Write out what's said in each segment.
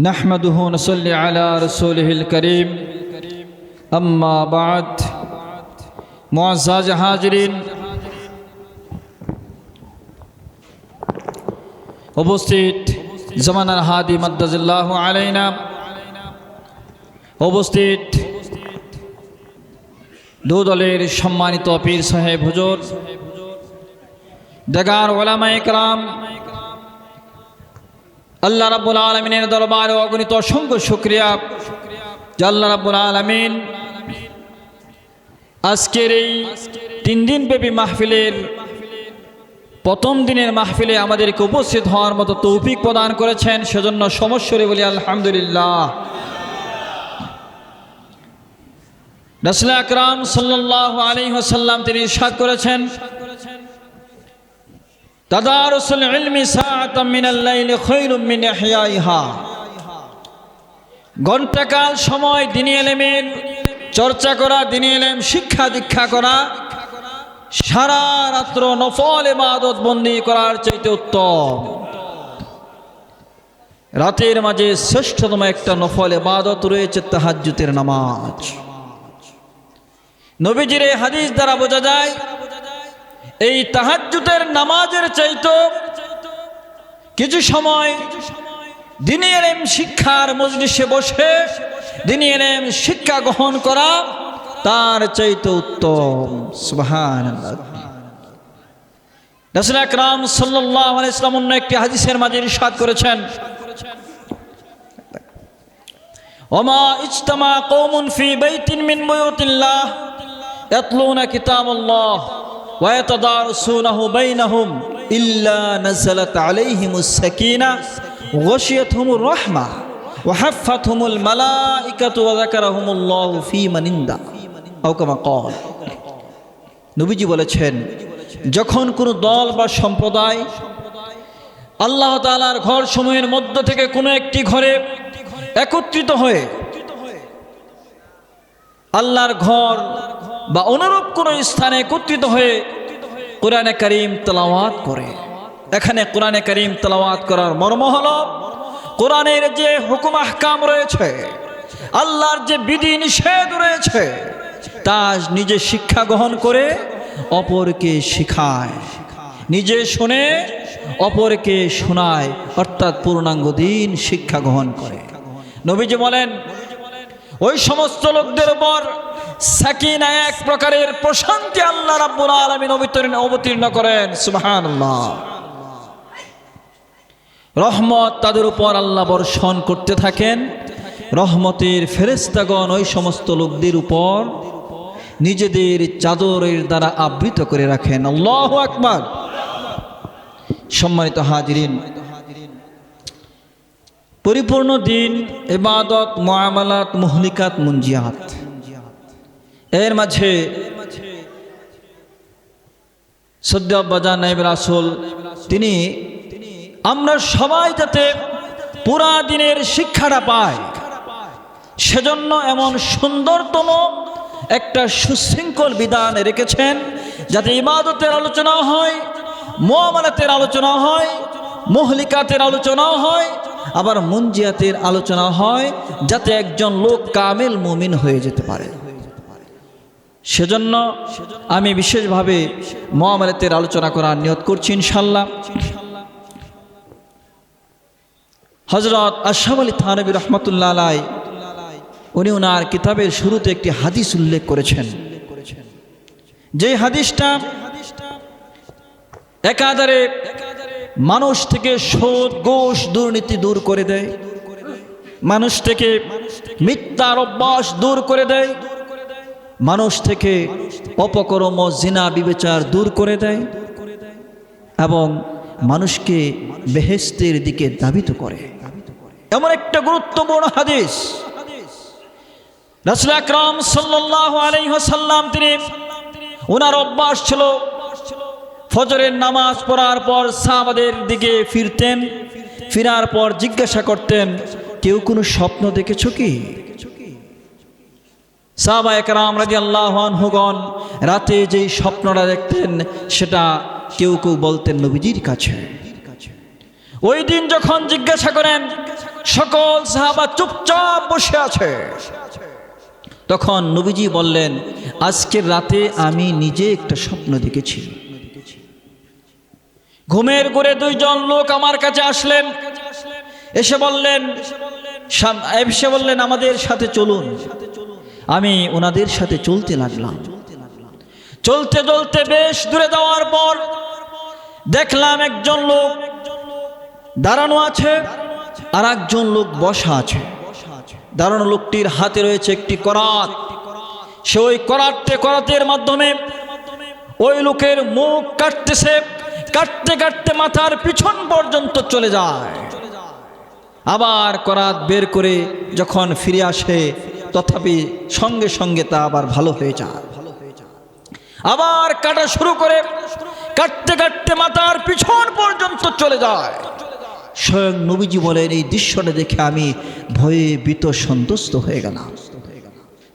نحمده ونصلي على رسوله الكريم أما بعد معزز হাজরিন উপস্থিত জমানার হাদি মাদ্দাজুল্লাহ আলাইনা উপস্থিত দু দলের সম্মানিত পীর সাহেব হুজুর দেগার ওলামা একরাম আল্লাহ রাব্বুল আলমিনের দরবারে অগণিত অসংখ্য শুক্রিয়া। যে আল্লাহ রাব্বুল আলমিন আজকের এই তিন দিন ব্যাপী মাহফিলের প্রথম দিনের মাহফিলে আমাদেরকে উপস্থিত হওয়ার মতো তৌফিক প্রদান করেছেন, সেজন্য সমস্যরে বলি আলহামদুলিল্লাহ। রসুল আকরাম সাল্লাহ আলী হাসাল্লাম তিনি ইরশাদ করেছেন ঘণ্টাকাল সময় দিনী এলেমের চর্চা করা, দিনী এলেম শিক্ষা দীক্ষা করা, সারা রাত্র নফল ইবাদত বন্দী করার চাইতে উত্তম। রাতের মাঝে শ্রেষ্ঠতম একটা নফল ইবাদত রয়েছে তাহাজ্জুতের নামাজ। নবীজির হাদিস দ্বারা বোঝা যায় এই তাহাজ্জুদের নামাজের চাইতো কিছু সময় দিনী এলেম শিক্ষার মজলিসে বসে দিনী এলেম শিক্ষা গ্রহণ করা তার চাইতে উত্তম। সুবহান রাসুল আকরাম ইসলাম অন্য একটি হাদিসের মাঝে ইরশাদ করেছেন। ওমা ইজতামা কৌমুন ফি মিন ইয়াতাদারসুনাহু বাইনাহুম ইল্লা নাযালাত আলাইহিমুস সাকিনা ওয়াশিয়াতহুমুর রাহমা ওয়া হাফফাতহুমুল মালাইকাতু ওয়া যাকারাহুমুল্লাহু ফি মানিন্দা আও কামা ক্বাল। নবীজি বলেছেন, যখন কোনো দল বা সম্প্রদায় আল্লাহ তালার ঘর সময়ের মধ্য থেকে কোনো একটি ঘরে একত্রিত হয়ে আল্লাহর ঘর বা অনুরূপ কোনো স্থানে একত্রিত হয়ে কোরআনে করিম তেলাওয়াত করে। এখানে কোরআনে করিম তেলাওয়াত করার মর্ম হল, কোরআনের যে হুকুম আহকাম রয়েছে, আল্লাহর যে বিধি নিষেধ রয়েছে, তা নিজে শিক্ষা গ্রহণ করে অপরকে শিখায়। নিজে শুনে অপরকে শোনায়, অর্থাৎ পূর্ণাঙ্গ দিন শিক্ষা গ্রহণ করে। নবীজি বলেন, ওই সমস্ত লোকদের উপর সাকিনা এক প্রকারের প্রশান্তি আল্লাহ রাব্বুল আলামিন অবতীর্ণ অবতীর্ণ করেন, সুবহানাল্লাহ। রহমত তাদের উপর আল্লাহ বর্ষণ করতে থাকেন। রহমতের ফেরেস্তাগণ ওই সমস্ত লোকদের উপর নিজেদের চাদরের দ্বারা আবৃত করে রাখেন। আল্লাহ আকবার। সম্মানিত হাজিরিন, পরিপূর্ণ দিন এবাদত মোয়ামালাত মুহলিকাত মুঞ্জিয়াত এর মাঝে সদ্য বাজার নাইব রাসুল, তিনি আমরা সবাই যাতে পুরা দিনের শিক্ষাটা পাই, সেজন্য এমন সুন্দরতম একটা সুশৃঙ্খল বিধান রেখেছেন যাতে ইবাদতের আলোচনা হয়, মোয়ামালাতের আলোচনা হয়, মহলিকাতের আলোচনাও হয়, আবার মুঞ্জিয়াতের আলোচনা হয়, যাতে একজন লোক কামেল মুমিন হয়ে যেতে পারে। সেজন্য আমি বিশেষভাবে মোয়ামালাতের আলোচনা করার নিয়ত করছি ইনশাল্লাহ হজরত আশাফ আলী থানবী রহমতুল্লাহ আলাই উনি ওনার কিতাবের শুরুতে একটি হাদিস উল্লেখ করেছেন। যে হাদিসটা একাধারে মানুষ থেকে সোদ গোষ দুর্নীতি দূর করে দেয়, মানুষ থেকে মিথ্যার অভ্যাস দূর করে দেয় মানুষ থেকে অপকর্ম, জিনা, বিবেচার দূর করে দেয় এবং মানুষকে বেহেস্তের দিকে দাবিত করে। এমন একটা গুরুত্বপূর্ণ হাদিস। রাসুল আকরাম সাল্লাহ আলাইসাল্লাম তিনি ওনার অভ্যাস ছিল ফজরের নামাজ পড়ার পর সাহাবাদের দিকে ফিরতেন, ফিরার পর জিজ্ঞাসা করতেন, কেউ কোনো স্বপ্ন দেখেছ কি? সাহাবা একরাম রাজি হুগন রাতে যেই স্বপ্নটা দেখতেন, সেটা কেউ কেউ বলতেন নবীজির কাছে। ওই দিন যখন জিজ্ঞাসা করেন, সকল সাহাবা চুপচাপ বসে আছে। তখন নবীজি বললেন, আজকের রাতে আমি নিজে একটা স্বপ্ন দেখেছি। ঘুমের ঘুরে দুইজন লোক আমার কাছে আসলেন। এসে বললেন এসে বললেন, আমাদের সাথে চলুন। আমি ওনাদের সাথে চলতে লাগলাম। চলতে চলতে বেশ দূরে যাওয়ার পর দেখলাম একজন লোক দাঁড়ানো আছে আর একজন লোক বসা আছে। দাঁড়ানো লোকটির হাতে রয়েছে একটি করাত। সে ওই করাতটে করাতের মাধ্যমে ওই লোকের মুখ কাটতেছে, কাটতে কাটতে মাথার পিছন পর্যন্ত চলে যায়। আবার করাত বের করে যখন ফিরে আসে তথাপি সঙ্গে সঙ্গে তা আবার ভালো হয়ে যায়। আবার কাটা শুরু করে, কাটতে কাটতে মাথার পিছন পর্যন্ত চলে যায়। স্বয়ং নবীজি বলেন, এই দৃশ্যটা দেখে আমি ভয়ে ভীত, সন্তুষ্ট হয়ে গেলাম।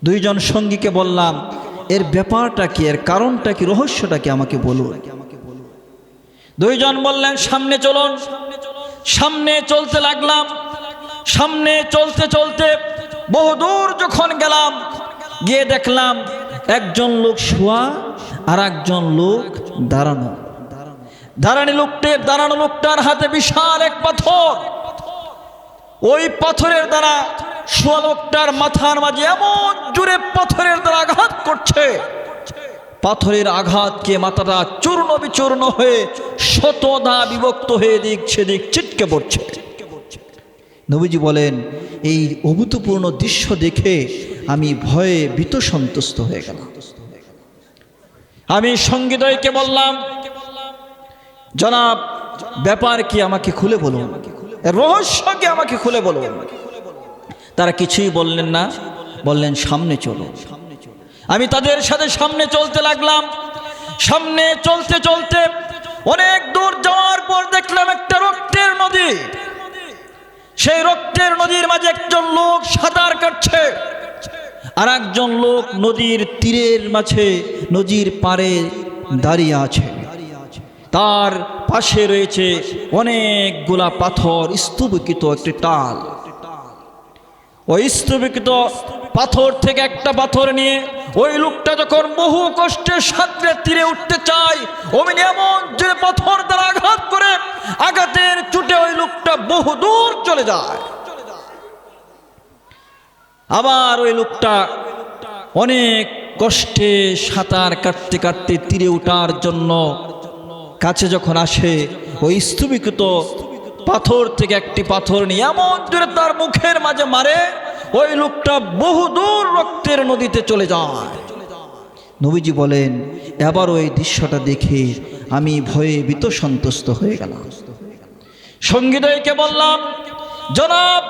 দুইজন সঙ্গীকে বললাম, এর ব্যাপারটা কি, এর কারণটা কি, রহস্যটা কি আমাকে বলুন? দুইজন বললেন, সামনে চলুন। সামনে চলতে লাগলাম। সামনে চলতে চলতে বহুদূর যখন গেলাম, গিয়ে দেখলাম একজন লোক শোয়া আর একজন লোক দাঁড়ানো। দাঁড়ানি লোকটির দাঁড়ানো লোকটার হাতে বিশাল এক পাথর। ওই পাথরের দ্বারা শোয়া লোকটার মাথার মাঝে এমন জোরে পাথরের দ্বারা আঘাত করছে। পাথরের আঘাতকে মাথাটা চূর্ণ বিচূর্ণ হয়ে শতদা বিভক্ত হয়ে দিক সেদিক ছিটকে পড়ছে। নবীজি বলেন, এই অভূতপূর্ণ দৃশ্য দেখে আমি ভয়ে ভীত সন্তুষ্ট হয়ে গেলাম। আমি সঙ্গীদয়কে বললাম, জনাব, ব্যাপার কি আমাকে খুলে বলুন? রহস্য কি আমাকে খুলে বলুন? তারা কিছুই বললেন না, বললেন, সামনে চলো। আমি তাদের সাথে সামনে চলতে লাগলাম। সামনে চলতে চলতে অনেক দূর যাওয়ার পর দেখলাম একটা রক্তের নদী। সেই রক্তের নদীর মাঝে একজন লোক সাঁতার কাটছে। আর একজন লোক নদীর তীরের মাঝে, নদীর পারে দাঁড়িয়ে আছে। তার পাশে রয়েছে অনেকগুলা পাথর, স্তূপকৃত একটি টাল। ওই স্তূপকৃত পাথর থেকে একটা পাথর নিয়ে ওই লোকটা যখন বহু কষ্টের সাঁতরে তীরে উঠতে চায়, অমিনি এমন যে পাথর দ্বারা আঘাত করে আঘাতের চুটে ওই লোকটা বহু দূর চলে যায়। আবার ওই লোকটা অনেক কষ্টে সাঁতার কাটতে কাটতে তীরে ওঠার জন্য কাছে যখন আসে, ওই স্তূপীকৃত পাথর থেকে একটি পাথর নিয়ে এমন দূরে তার মুখের মাঝে মারে ওই লোকটা বহুদূর রক্তের নদীতে চলে যায়। নবীজি বলেন, এবার ওই দৃশ্যটা দেখে আমি ভয়ে ভীত সন্তুষ্ট হয়ে গেলাম। সঙ্গীদয়কে বললাম, জনাব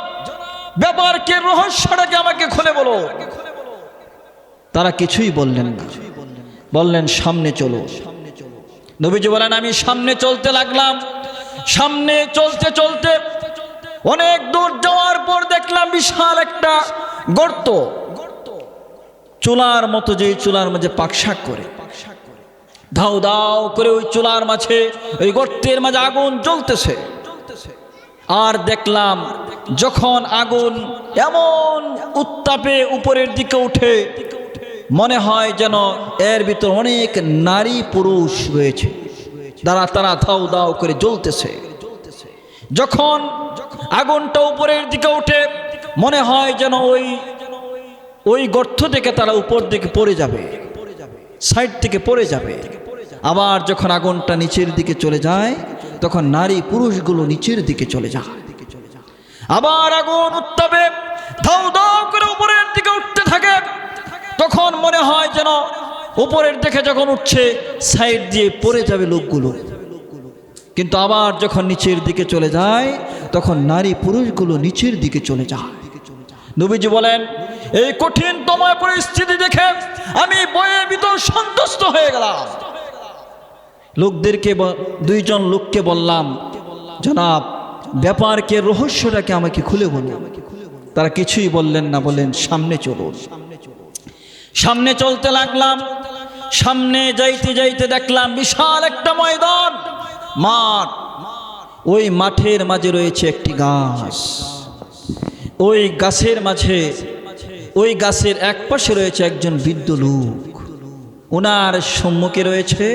ব্যাপার কে রহস্যটাকে আমাকে খুলে বলো। তারা কিছুই বললেন না। বললেন, সামনে চলো। নবীজি বলেন, আমি সামনে চলতে লাগলাম। সামনে চলতে চলতে অনেক দূর যাওয়ার পর দেখলাম বিশাল একটা গর্ত। চুলার মতো যে চুলার মাঝে পাকশাক করে। ধাও দাও করে ওই চুলার মাঝে, ওই গর্তের মাঝে আগুন জ্বলতেছে। আর দেখলাম যখন আগুন এমন উত্তাপে উপরের দিকে উঠে, মনে হয় যেন এর ভিতর অনেক নারী পুরুষ রয়েছে। তারা তারা ধাও দাও করে জ্বলতেছে। যখন আগুনটা উপরের দিকে উঠে মনে হয় যেন ওই ওই গর্ত থেকে তারা উপর দিকে পড়ে যাবে, সাইড থেকে পড়ে যাবে। আবার যখন আগুনটা নিচের দিকে চলে যায়, তখন নারী পুরুষগুলো নিচের দিকে চলে যায়। আবার আগুন উত্তাপে ধাউ ধাউ করে উপরের দিকে উঠতে থাকে। তখন মনে হয় যেন উপরের দিকে যখন উঠছে, সাইড দিয়ে পড়ে যাবে লোকগুলো। কিন্তু আবার যখন নিচের দিকে চলে যায় তখন নারী পুরুষগুলো নিচের দিকে চলে যায়। নবীজি বলেন, এই কঠিন তোমায় পরিস্থিতি দেখে আমি বয়ে ভিতর সন্তুষ্ট হয়ে গেলাম। লোকদেরকে দুইজন লোককে বললাম, জনাব, ব্যাপারকে, রহস্যটাকে আমাকে খুলে বলুন। তারা কিছুই বললেন না, বললেন, সামনে চলুন। সামনে চলতে লাগলাম, সামনে যাইতে যাইতে দেখলাম বিশাল একটা ময়দান, মাঠ। ওই মাঠের মাঝে রয়েছে একটি গাছ। ওই গাছের মাঝে, ওই গাছের এক পাশে রয়েছে একজন বৃদ্ধ লোক। ওনার সম্মুখে রয়েছে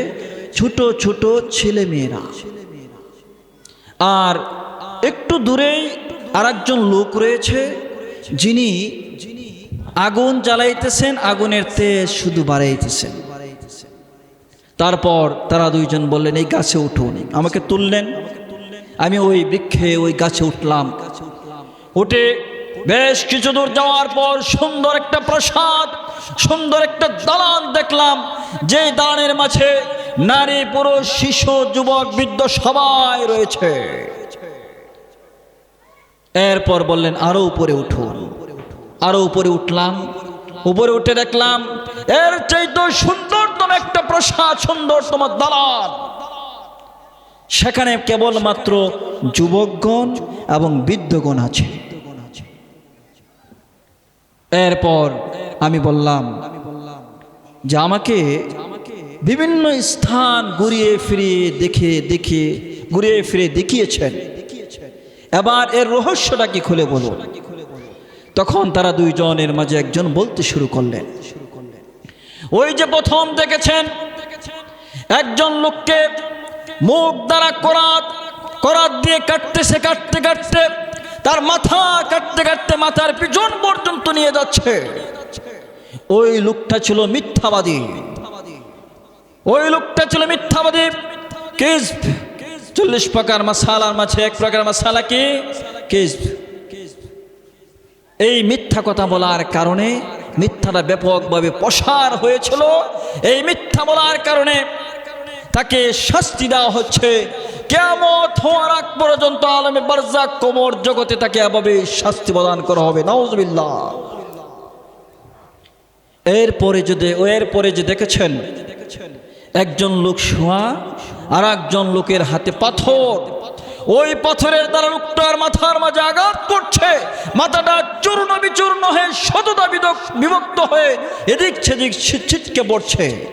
ছোট ছোট ছেলে মেয়েরা আর একটু দূরেই আর লোক রয়েছে, যিনি আগুন জ্বালাইতেছেন, আগুনের তেজ শুধু বাড়াইতেছেন। তারপর তারা দুইজন বললেন, এই গাছে উঠুন, আমাকে তুললেন। আমি ওই বৃক্ষে, ওই গাছে উঠলাম। উঠে বেশ কিছু দূর যাওয়ার পর সুন্দর একটা প্রসাদ, সুন্দর একটা দালান দেখলাম। যে দালানের মাঝে নারী, পুরুষ, শিশু, যুবক, বৃদ্ধ সবাই রয়েছে। এরপর বললেন, আরও উপরে উঠুন। আরও উপরে উঠলাম। উপরে উঠে দেখলাম, এর চাইতে সুন্দরতম একটা প্রসাদ, সুন্দরতম দালান। সেখানে কেবলমাত্র যুবকগণ এবং বৃদ্ধগণ আছে। এরপর আমি বললাম যে আমাকে বিভিন্ন স্থান ঘুরিয়ে ফিরিয়ে দেখে দেখে, ঘুরিয়ে ফিরে দেখিয়েছেন। এবার এর রহস্যটা কি খুলে বলুন তখন তারা দুইজনের মাঝে একজন বলতে শুরু করলেন। ওই যে প্রথম দেখেছেন, একজন লোককে মুখ দ্বারা করাত করাত দিয়ে কাটতেছে কাটতে কাটতে, তার মাথা কাটতে কাটতে মাথার পিছন পর্যন্ত নিয়ে যাচ্ছে। ওই লোকটা ছিল মিথ্যাবাদী। ওই লোকটা ছিল মিথ্যাবাদী। কিস চল্লিশ প্রকার মাসালার মাঝে এক প্রকার মাসালা কি? এই মিথ্যা কথা বলার কারণে মিথ্যাটা ব্যাপকভাবে প্রসার হয়েছিল। এই মিথ্যা বলার কারণে তাকে শাস্তি দেওয়া হচ্ছে। কেমত হওয়ার আগ পর্যন্ত আলমে বারজাক কোমর জগতে তাকে এভাবে শাস্তি প্রদান করা হবে। নওয়াজবিল্লাহ এরপরে যদি এরপরে যে দেখেছেন, একজন লোক শোয়া আর একজন লোকের হাতে পাথর। ওই পাথরের দ্বারা লোকটার মাথার মাঝে আঘাত করছে। মাথাটা চূর্ণ বিচূর্ণ হয়ে বিদক- বিভক্ত হয়ে এদিক সেদিক ছিটকে পড়ছে।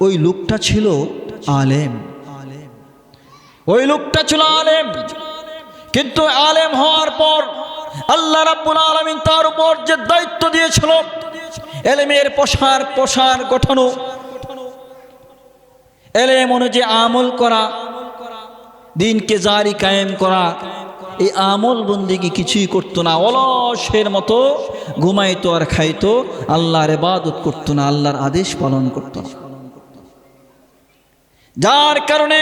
ওই লোকটা ছিল আলেম। ওই লোকটা ছিল আলেম। কিন্তু আলেম হওয়ার পর আল্লাহ রাব্বুল আলামিন তার উপর যে দায়িত্ব দিয়েছিল, এলেমের প্রসার প্রসার গঠন। এলেম অনুযায়ী আমল করা, দিনকে জারি কায়েম করা, এই আমল বন্দিকে কিছুই করতো না। অলসের মতো ঘুমাইতো আর খাইতো, আল্লাহর এবাদত করতো না, আল্লাহর আদেশ পালন করতো না। যার কারণে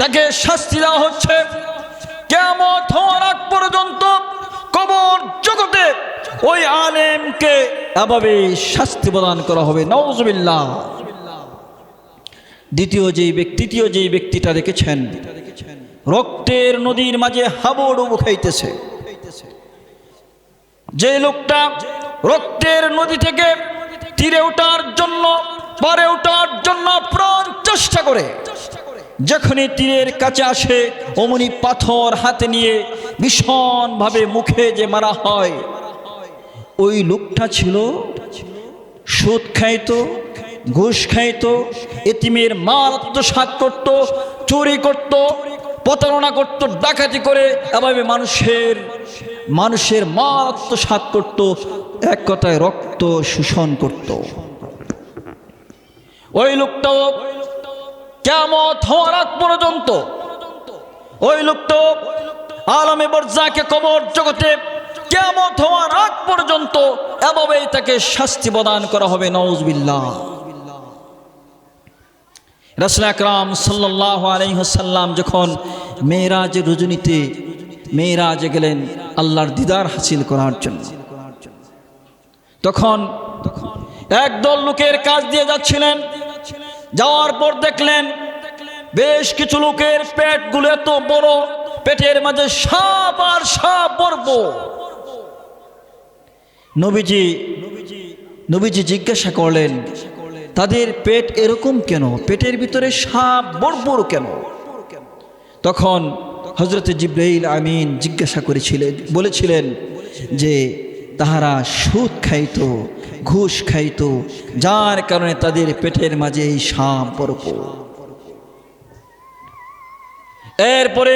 তাকে শাস্তি দেওয়া হচ্ছে। কেমন হওয়ার আগ পর্যন্ত কবর জগতে ওই আলেমকে এভাবে শাস্তি প্রদান করা হবে। নওজবিল্লাহ দ্বিতীয় যেই ব্যক্তি, তৃতীয় যেই ব্যক্তিটা দেখেছেন, রক্তের নদীর মাঝে হাবুডুবু খাইতেছে যে লোকটা রক্তের নদী থেকে তীরে ওঠার জন্য পারে ওঠার জন্য প্রাণ চেষ্টা করে। যখনই তীরের কাছে আসে, অমনি পাথর হাতে নিয়ে ভীষণভাবে মুখে যে মারা হয়, ওই লোকটা ছিল সুদ খাইতো, ঘুষ খাইতো, এতিমের মাল আত্মসাত করত, চুরি করত, প্রতারণা করত, ডাকাতি করে, এভাবে মানুষের মানুষের মাল আত্মসাত করত, এক কথায় রক্ত শোষণ করত। ওই লোকটাও কেমত হওয়ার আগ পর্যন্ত ওই লোকটা আলমে বরজাকে কবর জগতে কেমত হওয়ার আগ পর্যন্ত এভাবেই তাকে শাস্তি প্রদান করা হবে নওজবিল্লাহ রাসুল আকরাম সাল্লাহ আলহ্লাম যখন মেয়েরাজ রজনীতে মেয়েরাজে গেলেন, আল্লাহর দিদার হাসিল করার জন্য। তখন একদল লোকের কাজ দিয়ে যাচ্ছিলেন যাওয়ার পর দেখলেন বেশ কিছু লোকের পেটগুলো এত বড়, পেটের মাঝে সাপ আর সাপ পর্ব নবীজি নবীজি জিজ্ঞাসা করলেন, তাদের পেট এরকম কেন? পেটের ভিতরে সাপ বড় কেন? তখন হজরত জিব্রাইল আমিন জিজ্ঞাসা করেছিলেন, বলেছিলেন যে তাহারা সুদ খাইতো ঘুষ খাইত, যার কারণে তাদের পেটের মাঝে এই বরফ এরপরে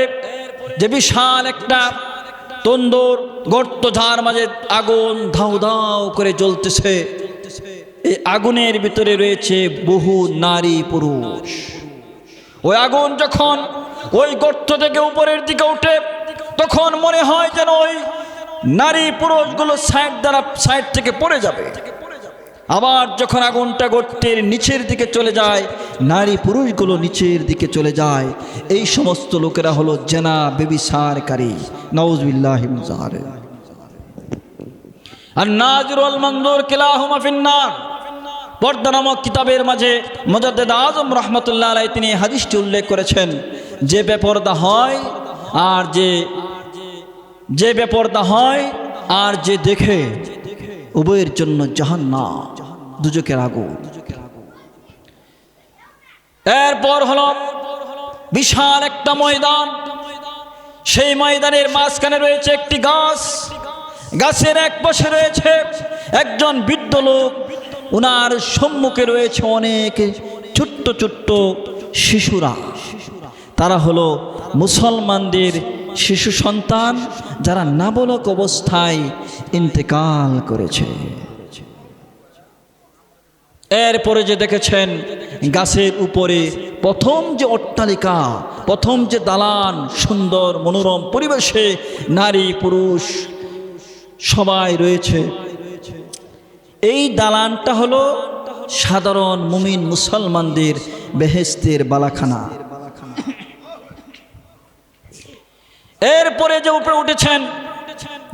যে বিশাল একটা তন্দুর গর্ত যার মাঝে আগুন ধাউ ধাউ করে জ্বলতেছে, এই আগুনের ভিতরে রয়েছে বহু নারী পুরুষ। ওই আগুন যখন ওই গর্ত থেকে উপরের দিকে উঠে, তখন মনে হয় যেন ওই নারী পুরুষগুলো সাইড দ্বারা সাইড থেকে পড়ে যাবে। আবার যখন আগুনটা গর্তের নিচের দিকে চলে যায়, নারী পুরুষগুলো নিচের দিকে চলে যায়, এই সমস্ত লোকেরা হলো জেনা বেবিসারকারী নওজবিল্লাহ আর নাজরুল মন্দুর কিলাহুমা ফিন্নার। পর্দা নামক কিতাবের মাঝে মজাদ্দেদ আজম রহমতুল্লাহ আলাই তিনি হাদিসটি উল্লেখ করেছেন, যে বেপর্দা হয় আর যে যে বেপর্দা হয় আর যে দেখে। উভয়ের জন্য জাহান না দুজকের আগুন। এরপর হলো বিশাল একটা ময়দান। সেই ময়দানের মাঝখানে রয়েছে একটি গাছ। গাছের এক পাশে রয়েছে একজন বৃদ্ধ লোক। ওনার সম্মুখে রয়েছে অনেক ছোট্ট ছোট্ট শিশুরা। তারা হলো মুসলমানদের শিশু সন্তান যারা নাবালক অবস্থায় ইন্তেকাল করেছে। এরপরে যে দেখেছেন, গাছের উপরে প্রথম যে অট্টালিকা, প্রথম যে দালান, সুন্দর মনোরম পরিবেশে নারী, পুরুষ সবাই রয়েছে। এই দালানটা হলো সাধারণ মুমিন মুসলমানদের বেহেস্তের বালাখানা। এরপরে যে উপরে উঠেছেন,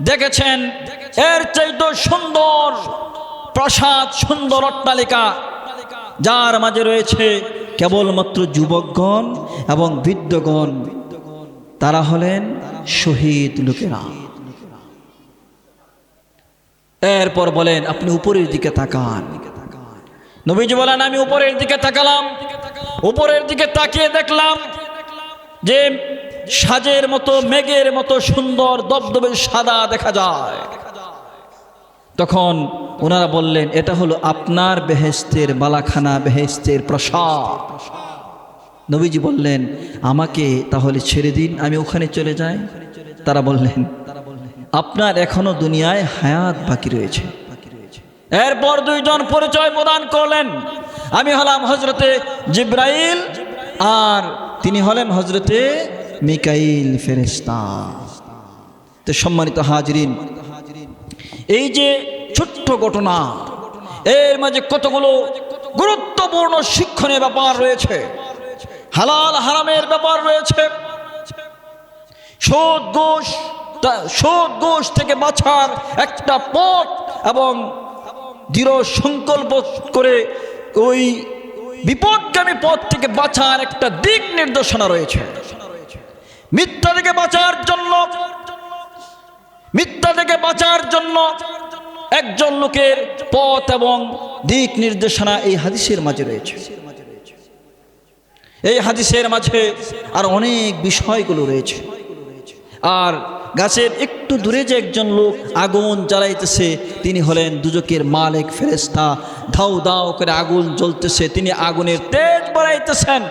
দেখেছেন এর চাইতে সুন্দর প্রাসাদ, সুন্দর অট্টালিকা, যার মাঝে রয়েছে কেবলমাত্র যুবকগণ এবং বৃদ্ধগণ, তারা হলেন শহীদ লোকেরা। এরপর বলেন, আপনি উপরের দিকে তাকান। নবীজি বলেন, আমি উপরের দিকে তাকালাম। উপরের দিকে তাকিয়ে দেখলাম যে সাজের মতো, মেঘের মতো সুন্দর, দবদবে সাদা দেখা যায়। তখন ওনারা বললেন, এটা হলো আপনার বেহেস্তের বালাখানা বেহেস্তের প্রসাদ। নবীজি বললেন, আমাকে তাহলে ছেড়ে দিন, আমি ওখানে চলে যাই। তারা বললেন, আপনার এখনও দুনিয়ায় হায়াত বাকি রয়েছে। এরপর দুইজন পরিচয় প্রদান করলেন। আমি হলাম হজরতে জিব্রাইল আর তিনি হলেন হজরতে মিকাইল ফেরেস্তা তো সম্মানিত হাজরিন এই যে ছোট্ট ঘটনা, এর মাঝে কতগুলো গুরুত্বপূর্ণ শিক্ষণীয় ব্যাপার রয়েছে, হালাল হারামের ব্যাপার রয়েছে। সুদ তা- সুদ ঘুষ থেকে বাঁচার একটা পথ এবং দৃঢ় সংকল্প করে ওই বিপদগামী পথ থেকে বাঁচার একটা দিক নির্দেশনা রয়েছে। মিথ্যা থেকে বাঁচার জন্য মিথ্যা থেকে বাঁচার জন্য একজন লোকের পথ এবং দিক নির্দেশনা এই হাদিসের মাঝে রয়েছে। এই হাদিসের মাঝে আর অনেক বিষয়গুলো রয়েছে। আর গাছের একটু দূরে যে একজন লোক আগুন জ্বালাইতেছে তিনি হলেন দুজকের মালিক ফেরেস্তা ধাউ দাও করে আগুন জ্বলতেছে, তিনি আগুনের তেজ বাড়াইতেছেন।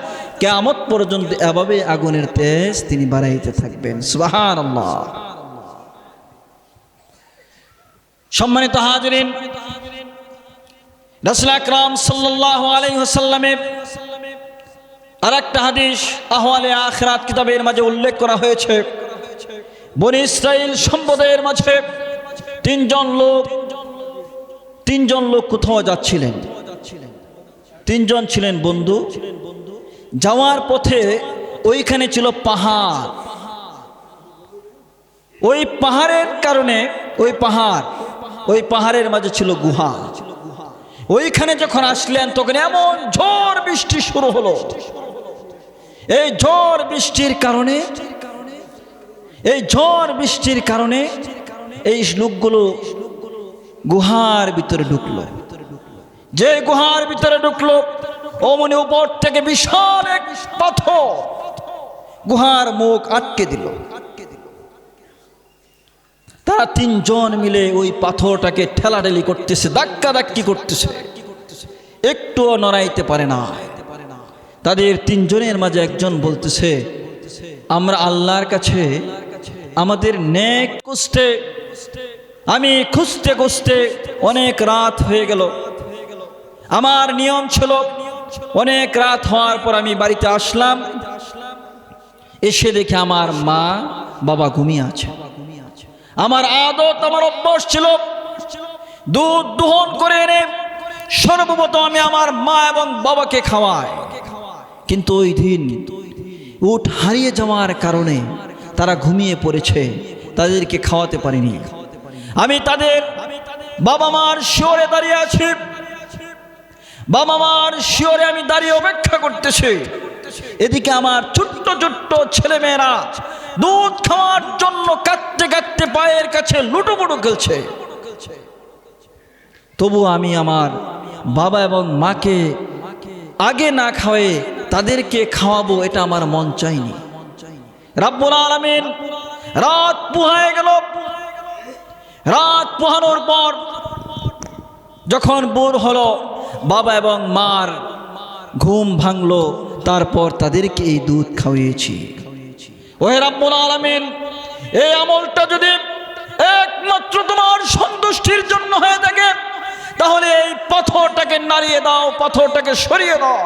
কেমত পর্যন্ত এভাবে আগুনের তেজ তিনি বাড়াইতে থাকবেন। সুবাহান আল্লাহ সম্মানিত হাজরিন, রসুল আকরাম সাল্লাহ আলাইসাল্লামের আর একটা হাদিস আহওয়ালে আখরাত কিতাবের মাঝে উল্লেখ করা হয়েছে। বনি ইসরাইল সম্পদের মাঝে তিনজন লোক তিনজন লোক কোথাও যাচ্ছিলেন? তিনজন ছিলেন বন্ধু। যাওয়ার পথে ওইখানে ছিল পাহাড়। ওই পাহাড়ের কারণে, ওই পাহাড় ওই পাহাড়ের মাঝে ছিল গুহা। ওইখানে যখন আসলেন, তখন এমন ঝড় বৃষ্টি শুরু হলো। এই ঝড় বৃষ্টির কারণে, এই ঝড় বৃষ্টির কারণে এই লোকগুলো গুহার ভিতরে ঢুকলো। যে গুহার ভিতরে ঢুকলো অমনি উপর থেকে বিশাল এক পাথর গুহার মুখ আটকে দিল। তারা তিনজন মিলে ওই পাথরটাকে ঠেলাঠেলি করতেছে ধাক্কা ধাক্কি করতেছে। একটুও নড়াইতে পারে না। তাদের তিনজনের মাঝে একজন বলতেছে, আমরা আল্লাহর কাছে, আমাদের নেক কুষ্টে, আমি খুঁজতে খুঁজতে অনেক রাত হয়ে গেল। আমার নিয়ম ছিল, অনেক রাত হওয়ার পর আমি বাড়িতে আসলাম। এসে দেখে আমার মা, বাবা ঘুমিয়ে আছে। আমার আদত, আমার অভ্যাস ছিল দুধ দুহন করে এনে সর্বপ্রথম আমি আমার মা এবং বাবাকে খাওয়াই। কিন্তু ওই দিন উঠ হারিয়ে যাওয়ার কারণে তারা ঘুমিয়ে পড়েছে, তাদেরকে খাওয়াতে পারিনি। আমি তাদের বাবা মার শিওরে দাঁড়িয়ে আছি। বাবা মার শিওরে আমি দাঁড়িয়ে অপেক্ষা করতেছি। এদিকে আমার ছোট্ট ছোট্ট ছেলেমেয়েরা দুধ খাওয়ার জন্য কাঁদতে কাঁদতে পায়ের কাছে লুটোপুটো খেলছে। তবু আমি আমার বাবা এবং মাকে আগে না খাওয়ে তাদেরকে খাওয়াবো, এটা আমার মন চাইনি। রাব্বুল আলামিন রাত পুহায় গেল। রাত পোহানোর পর যখন বোর হলো, বাবা এবং মার ঘুম ভাঙলো, তারপর তাদেরকে এই দুধ খাওয়িয়েছি ওহে রাব্বুল আলামিন, এই আমলটা যদি একমাত্র তোমার সন্তুষ্টির জন্য হয়ে থাকে, তাহলে এই পাথরটাকে নাড়িয়ে দাও, পাথরটাকে সরিয়ে দাও।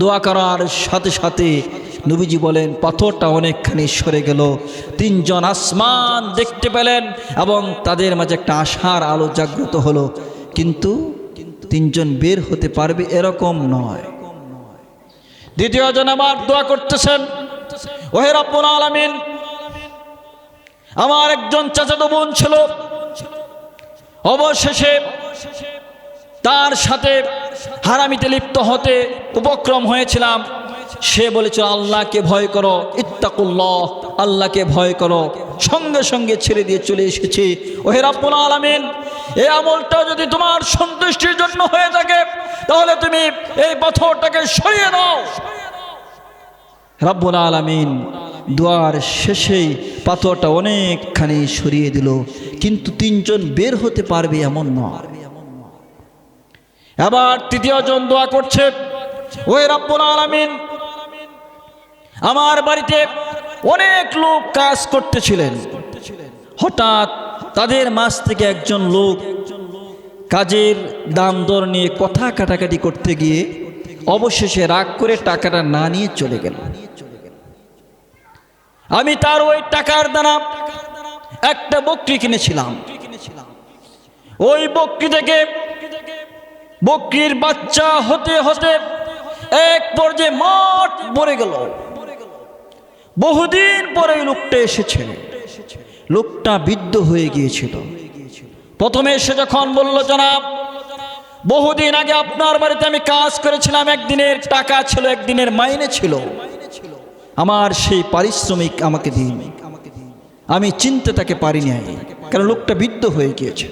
দোয়া করার সাথে সাথে নবীজি বলেন, পাথরটা অনেকখানি সরে গেল। তিনজন আসমান দেখতে পেলেন এবং তাদের মাঝে একটা আশার আলো জাগ্রত হলো। কিন্তু তিনজন বের হতে পারবে এরকম নয়। দ্বিতীয় জন আবার দোয়া করতেছেন ওহে রব্বুল আমার একজন চাচাতো বোন ছিল। অবশেষে তার সাথে হারামিতে লিপ্ত হতে উপক্রম হয়েছিলাম। সে বলেছিল, আল্লাহকে ভয় করো, ইত্তাকুল্লাহ, আল্লাহকে ভয় করো। সঙ্গে সঙ্গে ছেড়ে দিয়ে চলে এসেছি। ওহে রাব্বুল আলামিন, এই আমলটা যদি তোমার সন্তুষ্টির জন্য হয়ে থাকে, তাহলে তুমি এই পাথরটাকে সরিয়ে দাও। রাব্বুল আলামিন দোয়ার শেষেই পাথরটা অনেকখানি সরিয়ে দিল, কিন্তু তিনজন বের হতে পারবে এমন নয়। এবার তৃতীয় জন দোয়া করছে, ওই রাব্বুল আলামিন, আমার বাড়িতে অনেক লোক কাজ করতেছিলেন। হঠাৎ তাদের মাঝ থেকে একজন লোক কাজের দাম দর নিয়ে কথা কাটাকাটি করতে গিয়ে অবশেষে রাগ করে টাকাটা না নিয়ে চলে গেল। আমি তার ওই টাকার দ্বারা একটা বকরি কিনেছিলাম। ওই বকরি থেকে বকরির বাচ্চা হতে হতে এক পর্যায়ে মাঠ ভরে গেল। বহুদিন পরে লোকটা এসেছে। লোকটা বিদ্ধ হয়ে গিয়েছিল। প্রথমে এসে যখন বলল, জনাব, বহুদিন আগে আপনার বাড়িতে আমি কাজ করেছিলাম, একদিনের টাকা ছিল, একদিনের মাইনে ছিল। আমার সেই পারিশ্রমিক আমাকে দিন। আমি চিনতে তাকে পারিনি কারণ লোকটা বিদ্ধ হয়ে গিয়েছে।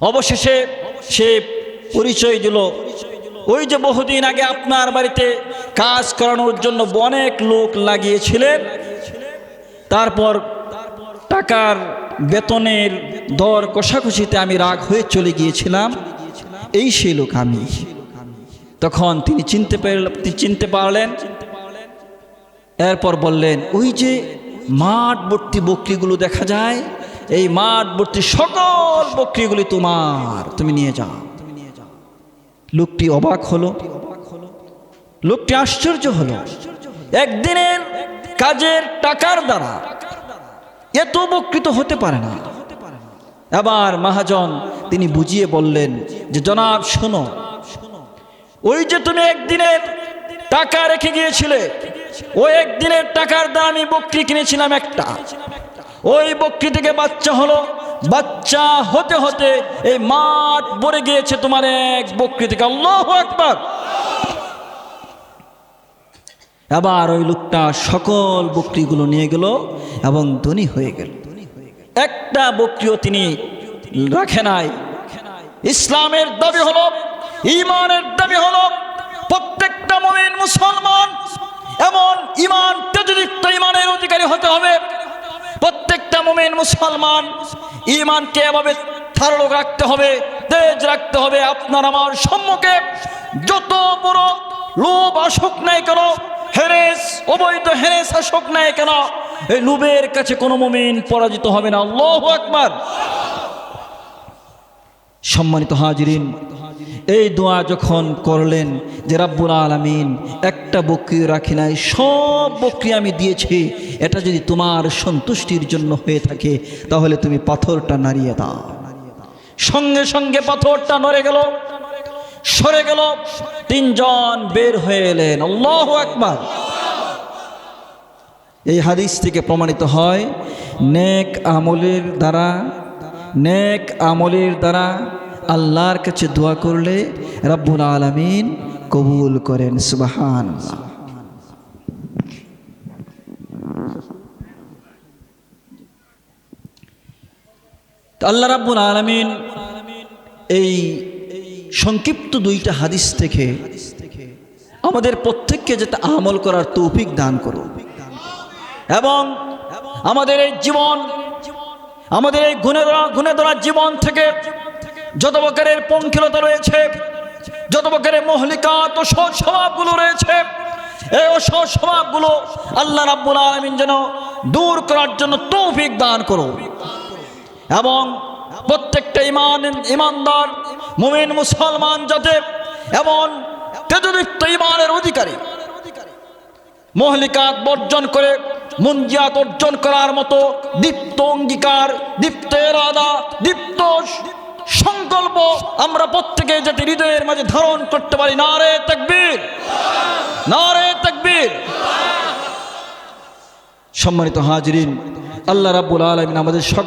অবশেষে সে পরিচয় দিল, ওই যে বহুদিন আগে আপনার বাড়িতে কাজ করানোর জন্য অনেক লোক লাগিয়েছিলেন। তারপর টাকার বেতনের দর কষাকষিতে আমি রাগ হয়ে চলে গিয়েছিলাম। এই সেই লোক আমি। তখন তিনি চিনতে পারলেন চিনতে পারলেন এরপর বললেন, ওই যে মাঠ ভর্তি বকরিগুলো দেখা যায়, এই মাঠ ভর্তি সকল বকরিগুলি তোমার, তুমি নিয়ে যাও। লোকটি অবাক হলো। লোকটি আশ্চর্য হলো। একদিনের কাজের টাকার দ্বারা এত উপকৃত হতে পারে না। এবার মহাজন তিনি বুঝিয়ে বললেন যে, জনাব, শোনো। ওই যে তুমি একদিনের টাকা রেখে গিয়েছিলে ওই একদিনের টাকার দ্বারা আমি বকরি কিনেছিলাম একটা। ওই বকরি থেকে বাচ্চা হলো। বাচ্চা হতে হতে এই মাঠ ভরে গিয়েছে তোমার এক বকরি থেকে। আল্লাহ একবার এবার ওই লোকটা সকল বকরিগুলো নিয়ে গেল এবং ধনী হয়ে গেল। একটা বকরিও তিনি রাখে নাই। ইসলামের দাবি হলো ইমানের দাবি হলো, প্রত্যেকটা মমিন মুসলমান এমন ইমান তেজযুক্ত ইমানের অধিকারী হতে হবে, প্রত্যেকটা মোমেন মুসলমান ইমানকে এভাবে ধারণ রাখতে হবে, তেজ রাখতে হবে। আপনার আমার সম্মুখে যত বড় লোভ আসুক নাই কেন, হেরেস, অবৈধ হেরেস আসুক নেয় কেন, এই লুবের কাছে কোনো মুমিন পরাজিত হবে না। আল্লাহ আকবার। সম্মানিত হাজিরিন এই দোয়া যখন করলেন যে রাব্বুল আলামিন, একটা বকরি রাখি নাই, সব বকরি আমি দিয়েছি, এটা যদি তোমার সন্তুষ্টির জন্য হয়ে থাকে, তাহলে তুমি পাথরটা নাড়িয়ে দাও। সঙ্গে সঙ্গে পাথরটা নড়ে গেল, সরে গেল, তিনজন বের হয়ে এলেন। আল্লাহ একবার এই হাদিস থেকে প্রমাণিত হয়, নেক আমলের দ্বারা, নেক আমলের দ্বারা আল্লাহর কাছে দোয়া করলে রাব্বুল আলামিন কবুল করেন সুবাহান আল্লাহ রাব্বুল আলামিন এই সংক্ষিপ্ত দুইটা হাদিস থেকে আমাদের প্রত্যেককে যাতে আমল করার তৌফিক দান করো এবং আমাদের এই জীবন, আমাদের এই গুণে ধরা গুণে ধরা জীবন থেকে যত প্রকারের পঙ্কিলতা রয়েছে, যত প্রকারের মহলিকাত স্বভাবগুলো রয়েছে এই স্বভাবগুলো আল্লাহ রাব্বুল আলমিন যেন দূর করার জন্য তৌফিক দান করো এবং প্রত্যেকটা ইমান, ইমানদার, মুমিন, মুসলমান যাতে এমন তেজদীপ্ত ইমানের অধিকারী, মহলিকাত বর্জন করে, মুঞ্জিয়াত অর্জন করার মতো দীপ্ত অঙ্গীকার, দীপ্ত এরাদা, দীপ্ত সংকল্প আমরা প্রত্যেকে যাতে হৃদয়ের মাঝে ধারণ করতে পারি। না রে তাকবীর। না রে তাকবীর। সম্মানিত হাজরিন, আল্লাহ রাব্বুল আলামিন আমাদের সকল